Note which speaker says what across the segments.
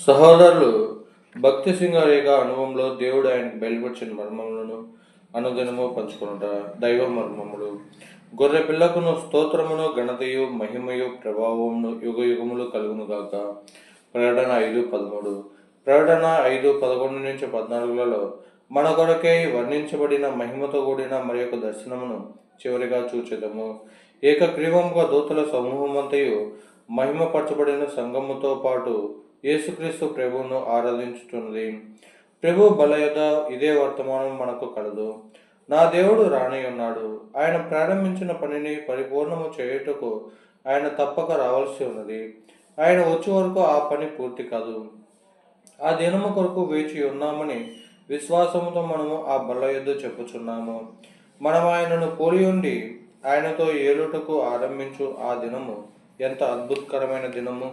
Speaker 1: సహోదరులు భక్తి సింగారేఖ అనుభవంలో దేవుడు ఆయనకు బయలుపరిచిన మర్మములను అనుదినము పంచుకునుట దైవ మర్మములు. గొర్రె పిల్లకును స్తోత్రమును ఘనతయు మహిమయు ప్రభావమును యుగ యుగములు కలుగును గాక ప్రకటన ఐదు పదమూడు. ప్రకటన ఐదు పదకొండు నుంచి పద్నాలుగులలో మన కొరకై వర్ణించబడిన మహిమతో కూడిన మరి యొక్క దర్శనమును చివరిగా చూచెదము. ఏకగ్రీవముగా దూతల సమూహమంతయు మహిమపరచబడిన సంఘముతో పాటు యేసుక్రీస్తు ప్రభువును ఆరాధించుతున్నది ప్రభు బలయత ఇదే వర్తమానం మనకు కలదు. నా దేవుడు రాని ఉన్నాడు. ఆయన ప్రారంభించిన పనిని పరిపూర్ణము చేయుటకు ఆయన తప్పక రావాల్సి ఉన్నది. ఆయన వచ్చే వరకు ఆ పని పూర్తి కాదు. ఆ దినము కొరకు వేచి ఉన్నామని విశ్వాసముతో మనము ఆ బల్ల యొద్ద చెప్పుచున్నాము. మనం ఆయనను పోలి ఉండి ఆయనతో ఏలుటకు ఆరంభించు ఆ దినము. ఎంత అద్భుతకరమైన దినము.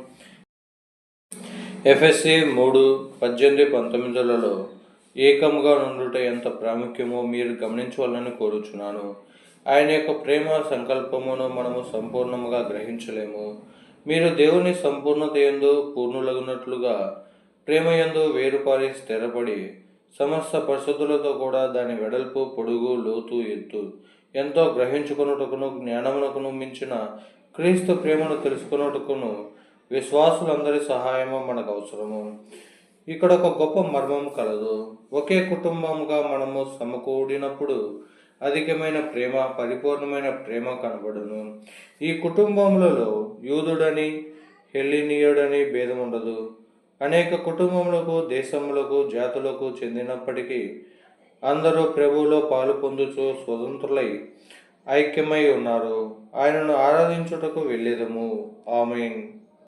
Speaker 1: ఎఫ్ఎస్సి మూడు పద్దెనిమిది పంతొమ్మిదిలలో ఏకముగా నుండుట ఎంత ప్రాముఖ్యమో మీరు గమనించవాలని కోరుచున్నాను. ఆయన యొక్క ప్రేమ సంకల్పమును మనము సంపూర్ణముగా గ్రహించలేము. మీరు దేవుని సంపూర్ణత ఎందు పూర్ణులగునట్లుగా ప్రేమ యందు వేరుపారి స్థిరపడి సమస్త పరిశుద్ధులతో కూడా దాని వెడల్పు పొడుగు లోతు ఎత్తు ఎంతో గ్రహించుకొనుటకును జ్ఞానమునకును మించిన క్రీస్తు ప్రేమను తెలుసుకున్నట్టుకును విశ్వాసులందరి సహాయము మనకు అవసరము. ఇక్కడ ఒక గొప్ప మర్మం కలదు. ఒకే కుటుంబంగా మనము సమకూడినప్పుడు అధికమైన ప్రేమ పరిపూర్ణమైన ప్రేమ కనబడును. ఈ కుటుంబములలో యూదుడని హెల్లినీయుడని భేదం ఉండదు. అనేక కుటుంబములకు దేశములకు జాతులకు చెందినప్పటికీ అందరూ ప్రభువులో పాలు పొందుచు స్వతంత్రులై ఐక్యమై ఉన్నారు. ఆయనను ఆరాధించుటకు వెళ్ళేదము. ఆమెన్.